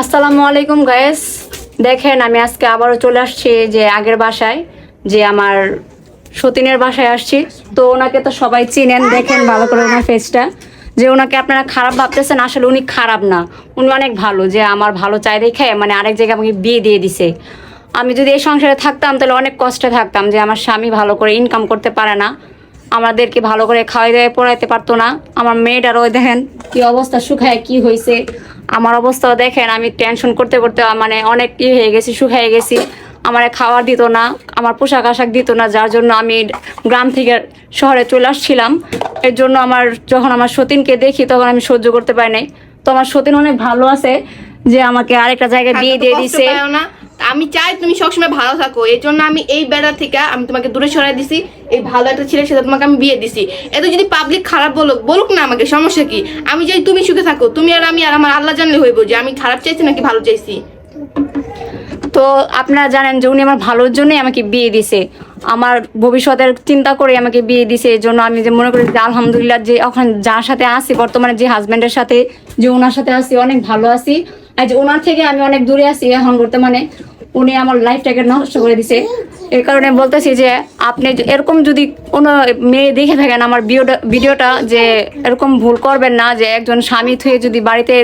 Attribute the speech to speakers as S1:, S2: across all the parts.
S1: আসসালামু আলাইকুম গায়েস দেখেন, আমি আজকে আবারও চলে আসছি যে আগের বাসায়, যে আমার সতীনের বাসায় আসছি। তো ওনাকে তো সবাই চিনেন, দেখেন ভালো করে ওনার ফেসটা যে ওনাকে আপনারা খারাপ ভাবতেছেন, আসলে উনি খারাপ না। উনি অনেক ভালো, যে আমার ভালো চাই দেখে মানে আরেক জায়গায় আমাকে বিয়ে দিয়ে দিছে। আমি যদি এই সংসারে থাকতাম, তাহলে অনেক কষ্টে থাকতাম, যে আমার স্বামী ভালো করে ইনকাম করতে পারে না। আমাদেরকে ভালো করে খাওয়াই দাওয়াই পড়াইতে পারতো না। আমার মেয়েটারও দেখেন কি অবস্থা শুকায় কি হয়েছে আমার অবস্থাও দেখেন আমি টেনশন করতে করতে মানে অনেক ইয়ে হয়ে গেছি শুকায় গেছি। আমার খাওয়ার দিত না আমার পোশাক আশাক দিত না যার জন্য আমি গ্রাম থেকে শহরে চলে আসছিলাম। এর জন্য আমার যখন আমার সতীনকে দেখি তখন আমি সহ্য করতে পারি নাই। তো আমার সতীন অনেক ভালো আছে যে আমাকে আরেকটা জায়গায় বিয়ে দিয়ে দিছে।
S2: না। আমি চাই তুমি সবসময় ভালো থাকো। এই জন্য আমি এই বেড়া থেকে আমি তোমাকে দূরে সরাই দিছি। এই ভালো একটা ছেলের সাথে তোমাকে আমি বিয়ে দিছি। এত যদি পাবলিক খারাপ বলুক বলুক না আমাকে, সমস্যা কি? আমি চাই তুমি সুখে থাকো। তুমি আর আমি আর আমার আল্লাহ জানলে হইব যে আমি খারাপ চাইছি নাকি ভালো চাইছি।
S1: তো আপনারা জানেন যে উনি আমার ভালোর জন্যই আমাকে বিয়ে দিছে। আমার ভবিষ্যতের চিন্তা করে আমাকে বিয়ে দিছে। এই জন্য আমি যে মনে করি যে আলহামদুলিল্লাহ যে এখন যার সাথে আছি, বর্তমানে যে হাজব্যান্ডের সাথে, যে ওনার সাথে আছি, অনেক ভালো আছি। যে ওনার থেকে আমি অনেক দূরে আছি এখন বর্তমানে। উনি আমার লাইফটাকে নষ্ট করে দিছে। এর কারণে বলতেছি যে, আপনি এরকম যদি কোনো মেয়ে দেখে থাকেন, আমার ভিডিওটা যে এরকম ভুল করবেন না, যে একজন স্বামী থুয়ে যদি বাড়িতে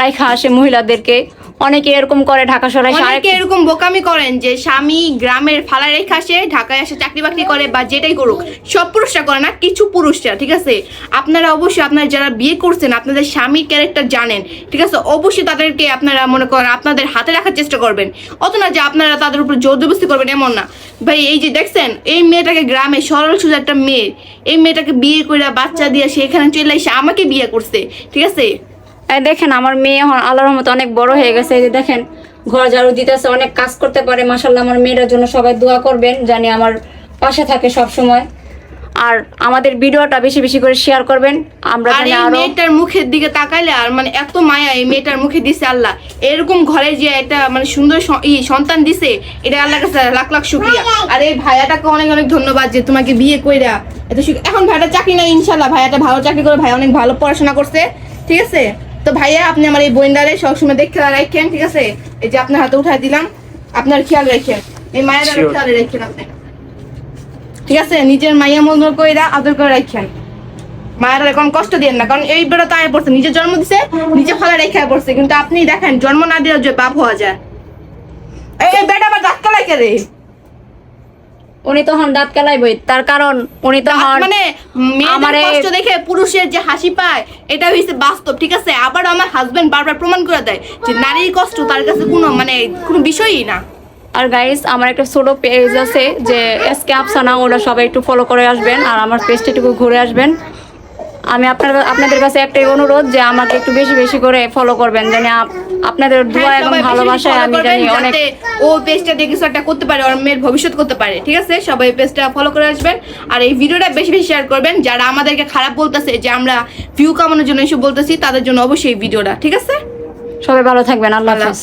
S1: রাইখা আসে মহিলাদেরকে অনেকে এরকম করে ঢাকা সরাই
S2: অনেকে এরকম বোকামি করেন যে স্বামী গ্রামের ফালা রেখে আসে ঢাকায় আসে চাকরি বাকরি করে বা যেটাই করুক। সব পুরুষরা করে না কিছু পুরুষরা ঠিক আছে? আপনারা অবশ্যই আপনারা যারা বিয়ে করছেন আপনাদের স্বামীর ক্যারেক্টার জানেন ঠিক আছে? অবশ্যই তাদেরকে আপনারা মনে করেন আপনাদের হাতে রাখার চেষ্টা করবেন। অত না যে আপনারা তাদের উপর জোর জবস্তি করবেন এমন না। ভাই এই যে দেখছেন এই মেয়েটাকে গ্রামে সরল সোজা একটা মেয়ে এই মেয়েটাকে বিয়ে করে বাচ্চা দিয়ে সে এখানে চলে এসে আমাকে বিয়ে করছে ঠিক আছে?
S1: এই দেখেন আমার মেয়ে এখন আল্লাহর মতো অনেক বড় হয়ে গেছে। এই যে দেখেন ঘর ঝাড়ু দিতেছে অনেক কাজ করতে পারে। মাসাল্লাহ আমার মেয়েটার জন্য সবাই দোয়া করবেন জানি আমার পাশে থাকে সব সময় আর আমাদের ভিডিওটা বেশি বেশি করে শেয়ার করবেন। আমরা
S2: আর এই মেয়েটার মুখের দিকে তাকাইলে আর মানে এত মায়া এই মেয়েটার মুখে দিছে আল্লাহ। এরকম ঘরে যে এটা মানে সুন্দর ই সন্তান দিছে এটা আল্লাহর কাছে লাখ লাখ শুক্রিয়া। আর এই ভাইয়াটাকে অনেক অনেক ধন্যবাদ যে তোমাকে বিয়ে কইরা এত সুখ- এখন ভাইয়াটা চাকরি নাই ইনশাল্লাহ ভাইয়াটা ভালো চাকরি করে ভাই অনেক ভালো পড়াশোনা করছে। ঠিক আছে? তো ভাইয়া আপনি আমার এই বইন্ডারে সবসময় দেখে রাখেন ঠিক আছে? এই যে আপনার হাতে উঠাই দিলাম আপনার খেয়াল রাখেন। এই মায়ের. খেয়াল রাখেন আপনি। ঠিক আছে? নিজের মাইয়া মন্দির কইরা আদর করে রাখেন। মায়ের এখন কষ্ট দিয়েন না কারণ এই বেড়া তো আয় পড়ছে নিজে জন্ম দিছে নিজে ফলে রেখে পড়ছে কিন্তু আপনি দেখেন জন্ম না দিয়ে যে বাপ হওয়া যায়। এই বেটা আবার ডাক্তার লাগে রে।
S1: উনি তখন দাঁত কেলাইবই। তার কারণ উনি তখন
S2: মানে
S1: আমারে-
S2: কষ্ট দেখে পুরুষের যে হাসি পায় এটা হইছে বাস্তব ঠিক আছে? আবার আমার হাজবেন্ড বারবার প্রমাণ করে দেয় যে নারীর কষ্ট তার কাছে কোনো মানে কোনো বিষয়ই না।
S1: আর গাইস আমার একটা ছোট পেজ আছে যে এসকে আফসানা ওরা সবাই একটু ফলো করে আসবেন আর আমার পেজটা একটু ঘুরে আসবেন। আমি আপনার আপনাদের কাছে একটাই অনুরোধ যে আমাকে একটু বেশি বেশি করে ফলো করবেন আপ- আপনাদের দোয়া
S2: হ্যাঁ,
S1: এবং
S2: বেশি বেশি
S1: ভালোবাসায় আমি জানি অনেক
S2: ও পেজটা দেখে কিছু একটা করতে পারে ওর মেয়ের ভবিষ্যৎ করতে পারে ঠিক আছে? সবাই পেজটা ফলো করে আসবেন। আর এই ভিডিওটা বেশি বেশি শেয়ার করবেন যারা আমাদেরকে খারাপ বলতেছে যে আমরা ভিউ কামানোর জন্য এসব বলতেছি তাদের জন্য অবশ্যই এই ভিডিওটা ঠিক আছে?
S1: সবাই ভালো থাকবেন আল্লাহ
S2: হাফেজ।